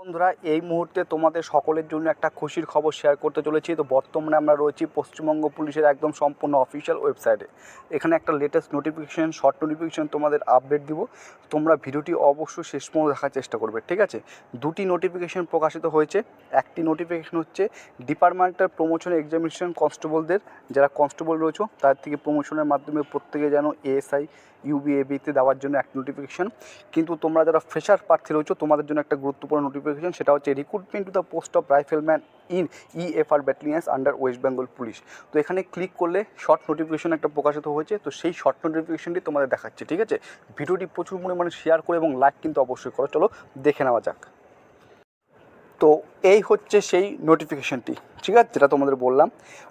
বন্ধুরা, এই মুহূর্তে তোমাদের সকলের জন্য একটা খুশির খবর শেয়ার করতে চলেছি। তো বর্তমানে আমরা রয়েছি পশ্চিমবঙ্গ পুলিশের একদম সম্পূর্ণ অফিসিয়াল ওয়েবসাইটে এখানে একটা লেটেস্ট নোটিফিকেশন শর্ট নোটিফিকেশন তোমাদের আপডেট দিব। তোমরা ভিডিওটি অবশ্যই শেষ পর্যন্ত দেখার চেষ্টা করবে, ঠিক আছে? দুটি নোটিফিকেশন প্রকাশিত হয়েছে। একটি নোটিফিকেশন হচ্ছে ডিপার্টমেন্টাল প্রমোশন এক্সামিনেশন কনস্টেবলদের যারা কনস্টেবল রয়েছে, তার থেকে প্রমোশনের মাধ্যমে প্রত্যেকে যেন এএসআই ইউবিএবিতে দেওয়ার জন্য একটা নোটিফিকেশন কিন্তু তোমরা যারা ফ্রেশার প্রার্থী রয়েছো, তোমাদের জন্য একটা গুরুত্বপূর্ণ নোটিফিকেশন সেটা হচ্ছে recruitment to the post of rifleman in EFR battalions under West Bengal police তো এখানে ক্লিক করলে শর্ট নোটিফিকেশন একটা প্রকাশিত হয়েছে, তো সেই শর্ট নোটিফিকেশনটি তোমাদের দেখাচ্ছে, ঠিক আছে? ভিডিওটি প্রচুর পরিমাণে শেয়ার করে এবং লাইক কিন্তু অবশ্যই করো। চলো দেখে নেওয়া যাক। তো এই হচ্ছে সেই নোটিফিকেশনটি ঠিক আছে? যেটা তোমাদের বললাম।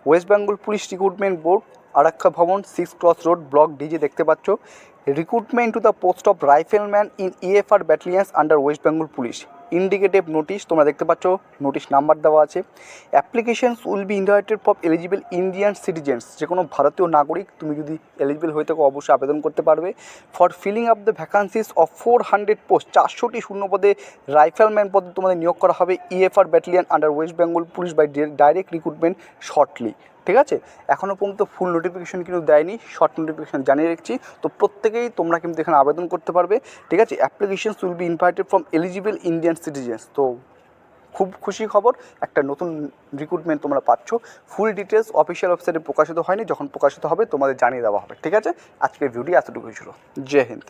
West Bengal police recruitment board Araksha Bhavan six cross road block DG দেখতে পাচ্ছ। Recruitment to the post of rifleman in EFR battalions under West Bengal police indicative notice তোমরা দেখতে পাচ্ছ নোটিশ নাম্বার দেওয়া আছে। Applications will be invited for eligible Indian citizens যে কোনো ভারতীয় নাগরিক, তুমি যদি এলিজিবল হয়ে থাকো, অবশ্যই আবেদন করতে পারবে। For filling up the vacancies of four hundred post চারশোটি শূন্য পদে রাইফেলম্যান পদে তোমাদের নিয়োগ করা হবে EFR battalion under West Bengal police by direct recruitment shortly ঠিক আছে? এখনও পর্যন্ত ফুল নোটিফিকেশন কিন্তু দেয়নি শর্ট নোটিফিকেশন জানিয়ে রেখেছি। তো প্রত্যেকেই তোমরা কিন্তু এখানে আবেদন করতে পারবে, ঠিক আছে? Applications will be invited from eligible Indian citizens তো খুব খুশি খবর, একটা নতুন রিক্রুটমেন্ট তোমরা পাচ্ছ। ফুল ডিটেলস অফিসিয়াল ওয়েবসাইটে প্রকাশিত হয়নি, যখন প্রকাশিত হবে তোমাদের জানিয়ে দেওয়া হবে, ঠিক আছে? আজকের ভিডিও এতটুকুই ছিল। জয় হিন্দ।